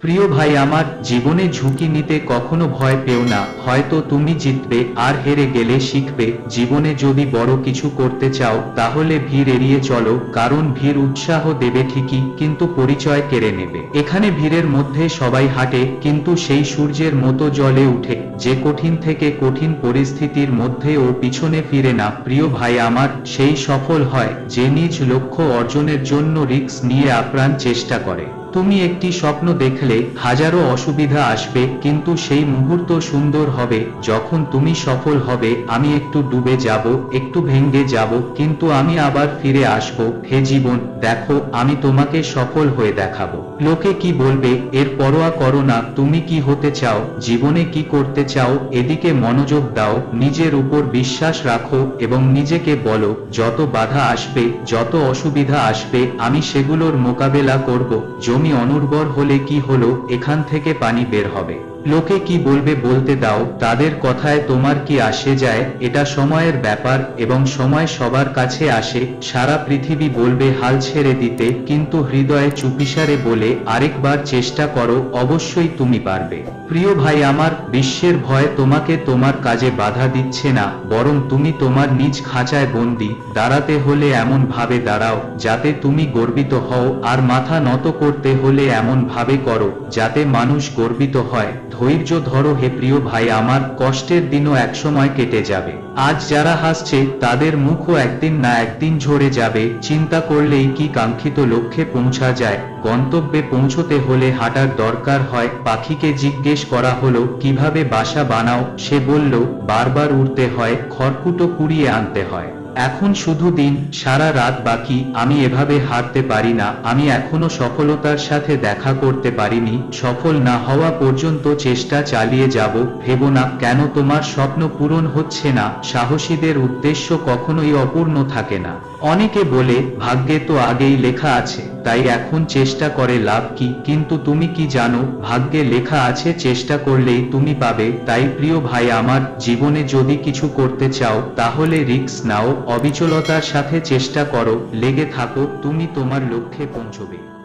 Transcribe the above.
প্রিয় ভাই, আমার জীবনে ঝুঁকি নিতে কখনো ভয় পেও না। হয়তো তুমি জিতবে, আর হেরে গেলে শিখবে। জীবনে যদি বড় কিছু করতে চাও, তাহলে ভিড় এড়িয়ে চলো। কারণ ভিড় উৎসাহ দেবে ঠিকই, কিন্তু পরিচয় কেড়ে নেবে। এখানে ভিড়ের মধ্যে সবাই হাঁটে, কিন্তু সেই সূর্যের মতো জলে উঠে। যে কঠিন থেকে কঠিন পরিস্থিতির মধ্যে ও পিছনে ফিরে না। প্রিয় ভাই, আমার সেই সফল হয়, যে নিজ লক্ষ্য অর্জনের জন্য রিস্ক নিয়ে আপ্রাণ চেষ্টা করে। তুমি একটি স্বপ্ন দেখলে হাজারো অসুবিধা আসবে, কিন্তু সেই মুহূর্ত সুন্দর হবে, যখন তুমি সফল হবে, আমি একটু ডুবে যাব, একটু ভেঙ্গে যাব, কিন্তু আমি আবার ফিরে আসব, হে জীবন, দেখো, আমি তোমাকে সফল হয়ে দেখাবো। লোকে কি বলবে, এর পরোয়া করো না, তুমি কি হতে চাও, জীবনে কি করতে চাও, এদিকে মনোযোগ দাও, নিজের উপর বিশ্বাস রাখো এবং নিজেকে বলো, যত বাধা আসবে, যত অসুবিধা আসবে, আমি সেগুলোর মোকাবেলা করব, জমি অনুর্বর হলে কি হলো এখান থেকে পানি বের হবে। লোকে কি বলবে বলতে দাও, তাদের কথায় তোমার কি আসে যায়, এটা সময়ের ব্যাপার এবং সময় সবার কাছে আসে, সারা পৃথিবী বলবে হাল ছেড়ে দিতে, কিন্তু হৃদয়ে চুপিসারে বলে আরেকবার চেষ্টা করো, অবশ্যই তুমি পারবে। প্রিয় ভাই আমার, বিশ্বের ভয় তোমাকে তোমার কাজে বাধা দিচ্ছে না, বরং তুমি তোমার নিজ খাঁচায় বন্দি, দাঁড়াতে হলে এমন ভাবে দাঁড়াও, যাতে তুমি গর্বিত হও, আর মাথা নত করতে হলে এমন ভাবে করো, যাতে মানুষ গর্বিত হয়। ধৈর্য ধরো হে প্রিয় ভাই, আমার কষ্টের দিনও একসময় কেটে যাবে। আজ যারা হাসছে, তাদের মুখও একদিন না একদিন ঝরে যাবে। চিন্তা করলেই কি কাঙ্ক্ষিত লক্ষ্যে পৌঁছা যায়। গন্তব্যে পৌঁছতে হলে হাঁটার দরকার হয়। পাখিকে জিজ্ঞেস করা হলো, কীভাবে বাসা বানাও? সে বলল, বারবার উড়তে হয়, খড়কুটো কুড়িয়ে আনতে হয়। এখন শুধু দিন, সারা রাত বাকি, আমি এভাবে হারতে পারি না, আমি এখনও সফলতার সাথে দেখা করতে পারিনি, সফল না হওয়া পর্যন্ত চেষ্টা চালিয়ে যাব, ভেব না কেন তোমার স্বপ্ন পূরণ হচ্ছে না, সাহসীদের উদ্দেশ্য কখনোই অপূর্ণ থাকে না। অনেকে বলে, ভাগ্যে তো আগেই লেখা আছে। তাই এখন চেষ্টা করে লাভ কি? কিন্তু তুমি কি জানো, ভাগ্যে লেখা আছে, চেষ্টা করলেই তুমি পাবে। তাই প্রিয় ভাই, আমার জীবনে যদি কিছু করতে চাও, তাহলে রিক্স নাও, অবিচলতার সাথে চেষ্টা করো, লেগে থাকো, তুমি তোমার লক্ষ্যে পৌঁছবে।